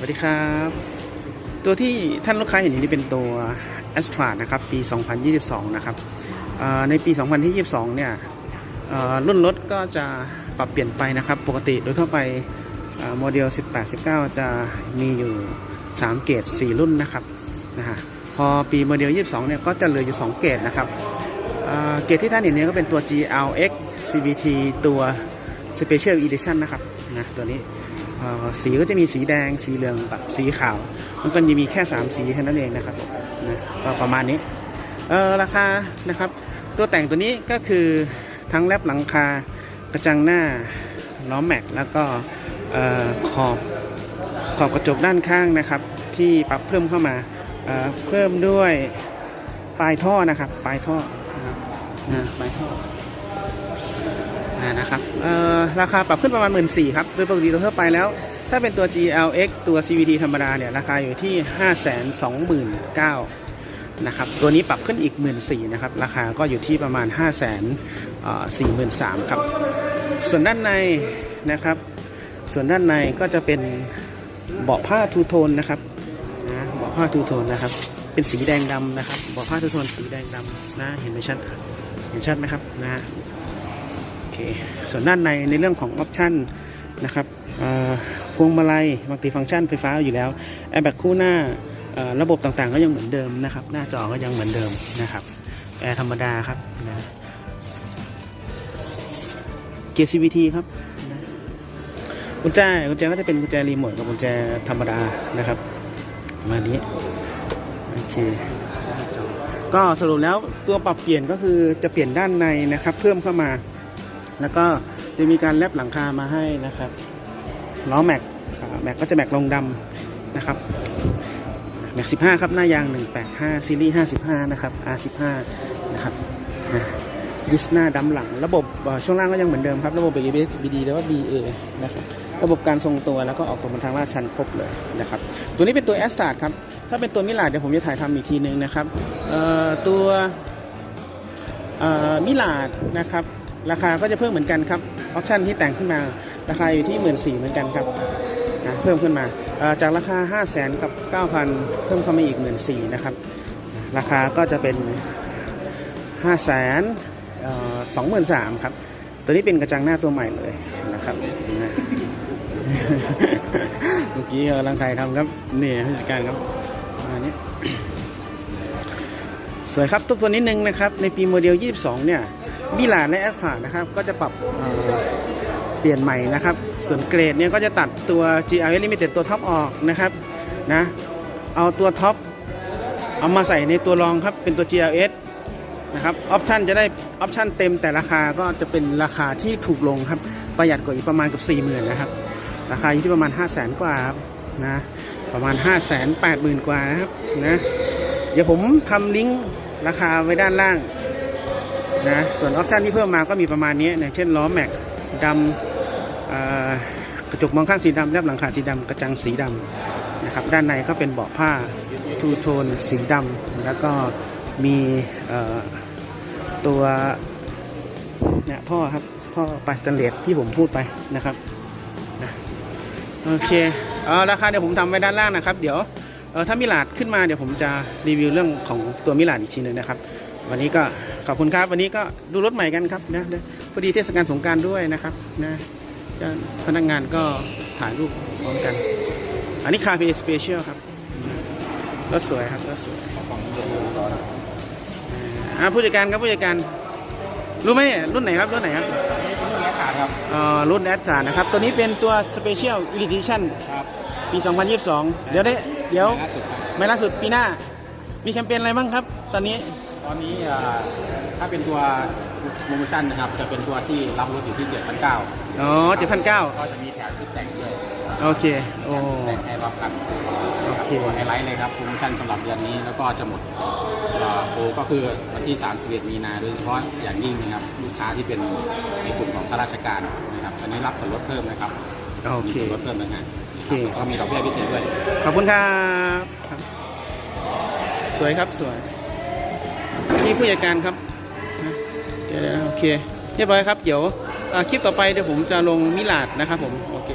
สวัสดีครับ ตัวที่ท่านลูกค้าเห็นอยู่นี้เป็นตัว a s t r a นะครับ ปี 2022 นะครับเอ่อในปี 2022 เนี่ยเอ่อรุ่นรถก็จะปรับเปลี่ยนไปนะครับ ปกติโดยทั่วไปเอ่อโมเดล 18 19 จะมีอยู่ 3 เกรด4 รุ่นนะครับนะฮะพอปีโมเดล 22 เนี่ยก็จะเหลืออยู่ 2 เกรดนะครับเกรดที่ท่านเห็นเนี้ก็เป็นตัว GLX CVT ตัว Special Edition นะครับนะตัวนี้ สีก็จะมีสีแดงสีเหลืองกับสีขาว มันก็จะมีแค่ 3 สีแค่นั้นเองนะครับนะก็ประมาณนี้เออราคานะครับ ตัวแต่งตัวนี้ก็คือทั้งแลบหลังคากระจังหน้าล้อแม็กแล้วก็เอ่อขอบขอบกระจกด้านข้างนะครับ ที่ปรับเพิ่มเข้ามาเอ่อเพิ่มด้วยปลายท่อนะครับ ปลายท่อนะปลายท่อ นะครับราคาปรับขึ้นประมาณ 1 4ื่นครับ โดยปกติโดยทั่วไปแล้ว ถ้าเป็นตัว GLX ตัว CVT ธรรมดาเนี่ย ราคาอยู่ที่ 5 2 9 0 0 0นะครับ ตัวนี้ปรับขึ้นอีก 1 4ื่นนะครับ ราคาก็อยู่ที่ประมาณ 5 4 3 0 0 0ครับ ส่วนด้านในนะครับ ส่วนด้านในก็จะเป็นเบาะผ้าทูโทนนะครับนะเบาะผ้าทูโทนนะครับ เป็นสีแดงดำนะครับ เบาะผ้าทูโทนสีแดงดำนะ เห็นไหมชัด เห็นชัดไหมครับนะฮะ เคส่วนด้านในในเรื่องของออปชันนะครับพวงมาลัยมัลติฟังก์ชันไฟฟ้าอยู่แล้วแอร์แบ็กคู่หน้าระบบต่างๆ ก็ยังเหมือนเดิมนะครับ หน้าจอก็ยังเหมือนเดิมนะครับแอร์ธรรมดาครับเกียร์ CVT ครับกุญแจกุญแจก็จะเป็นกุญแจรีโมทกับกุญแจธรรมดานะครับมานี้โอเคก็สรุปแล้วตัวปรับเปลี่ยนก็คือจะเปลี่ยนด้านในนะครับ เพิ่มเข้ามา แล้วก็จะมีการแลบหลังคามาให้นะครับล้อแม็กแม็กก็จะแม็กลงดำนะครับแม็ก 15 ครับ หน้ายาง 185 ซีรีส์ 55 นะครับ R15 นะครับดิสหน้าดำหลัง ระบบช่วงล่างก็ยังเหมือนเดิมครับ ระบบ ABS BD แล้วก็ BA นะครับระบบการทรงตัวแล้วก็ออกตัวบนทางลาดชันครบเลยนะครับตัวนี้เป็นตัว a s t a r ครับ ถ้าเป็นตัวมิลาดเดี๋ยวผมจะถ่ายทำอีกทีนึงนะครับตัวมิลาดนะครับ ราคาก็จะเพิ่มเหมือนกันครับออปชันที่แต่งขึ้นมาราคาอยู่ที่1 4ื่นเหมือนกันครับนะเพิ่มขึ้นมาจากราคา 5 0 0แสนกับ 9,000 เพิ่มเข้ามาอีก 1 4ื่นนะครับ ราคาก็จะเป็น 5 0 0แสนสองหมื่นสามครับ ตัวนี้เป็นกระจังหน้าตัวใหม่เลยนะครับเมื่อกี้กำลังถ่ายทำครับนี่ผู้จัดการครับอันนี้สวยครับทุกตัวนิดนึงนะครับ ในปีโมเดล 22 เนี่ย มิลานและแอสตานะครับ ก็จะปรับเเปลี่ยนใหม่นะครับ ส่วนเกรดเนี่ยก็จะตัดตัว GR Limited ตัวท็อปออกนะครับนะเอาตัวท็อปเอามาใส่ในตัวรองครับเป็นตัว GLS นะครับออปชันจะได้ออปชันเต็มแต่ราคาก็จะเป็นราคาที่ถูกลงครับประหยัดกว่าอีกประมาณกับ 40,000นะครับราคาอยู่ที่ประมาณ 5 0 0แสนกว่าครับนะประมาณ 5 8 0 0 0 0 กว่านะครับนะเดี๋ยวผมทำลิงก์ราคาไว้ด้านล่าง นะส่วนออปชันที่เพิ่มมาก็มีประมาณนี้อย่างเช่นล้อแม็กดำกระจกมองข้างสีดำแลบหลังคาสีดำกระจังสีดำนะครับด้านในก็เป็นเบาะผ้าทูโทนสีดำแล้วก็มีตัวเนี่ยท่อครับท่อปาสแตนเลสที่ผมพูดไปนะครับนะโอเคเออราคาเดี๋ยวผมทำไว้ด้านล่างนะครับ เดี๋ยวเออถ้ามิลาดขึ้นมาเดี๋ยวผมจะรีวิวเรื่องของตัวมิลาดอีกทีหนึ่งนะครับ วันนี้ก็ขอบคุณครับ วันนี้ก็ดูรถใหม่กันครับนะเดี๋ยวพอดีเทศกาลสงกรารด้วยนะครับนะเจ้าพนักงานก็ถ่ายรูปพร้อมกัน อันนี้คาเฟ่สเปเชียลครับรถสวยครับรถสวยอ่าผู้จัดการครับผู้จัดการรู้ไหมเนี่ยรุ่นไหนครับรุ่นไหนครับครับเอ่อรุ่นแอดจานะครับ ตัวนี้เป็นตัว Special Edition ครับปี 2022 เดี๋ยวได้เดี๋ยวล่าสุดครับไม่ล่าสุดปีหน้า มีแคมเปญอะไรบ้างครับ ตอนนี้ ตอนนี้อ่าถ้าเป็นตัวโปรโมชั่นนะครับ จะเป็นตัวที่รับรถอยู่ที่ 7,900อ๋อ7,900ก็จะมีแถมชุดแต่งด้วย โอเค โอ้แต่งให้รับกันโอเคตัวไฮไลท์เลยครับโปรโมชั่นสำหรับเดือนนี้แล้วก็จะหมดอ่าโปรก็คือวันที่ 31 มีนาโดยเฉพาะอย่างยิ่งนะครับลูกค้าที่เป็นในกลุ่มของข้าราชการนะครับตอนนี้รับส่วนลดเพิ่มนะครับโอมีเคส่วนลดเพิ่มนะฮะโอเคแล้วก็มีดอกเบี้ยพิเศษด้วย ขอบคุณครับครับสวยครับสวย นี่ผู้จัดการครับเดี๋ยวโอเคเรียบร้อยครับเดี๋ยวคลิปต่อไปเดี๋ยวผมจะลงมิลาดนะครับผมโอเค